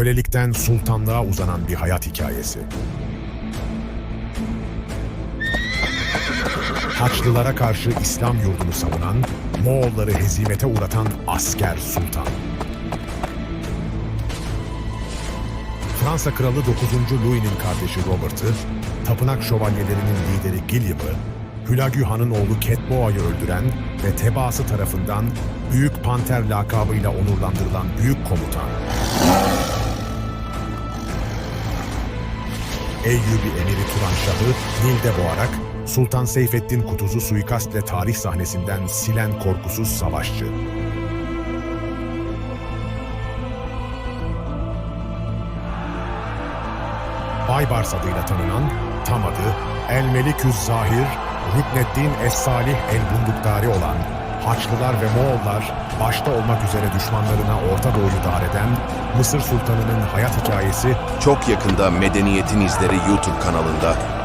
Kölelikten sultanlığa uzanan bir hayat hikayesi. Haçlılara karşı İslam yurdunu savunan, Moğolları hezimete uğratan asker sultan. Fransa kralı 9. Louis'nin kardeşi Robert'ı, tapınak şövalyelerinin lideri Gilliam'ı, Hülagü Han'ın oğlu Ketboa'yı öldüren ve tebaası tarafından Büyük Panter lakabıyla onurlandırılan büyük komutan, Eyyubi emiri Turanşah'ı Nil'de boğarak Sultan Seyfettin Kutuz'u suikastle tarih sahnesinden silen korkusuz savaşçı. Baybars adıyla tanınan tam adı El Meliküz Zahir, Rükneddin Es-Salih El-Bunduktari olan Haçlılar ve Moğollar başta olmak üzere düşmanlarına Orta Doğu'yu dar eden Mısır Sultanı'nın hayat hikayesi Çok yakında Medeniyetin İzleri YouTube kanalında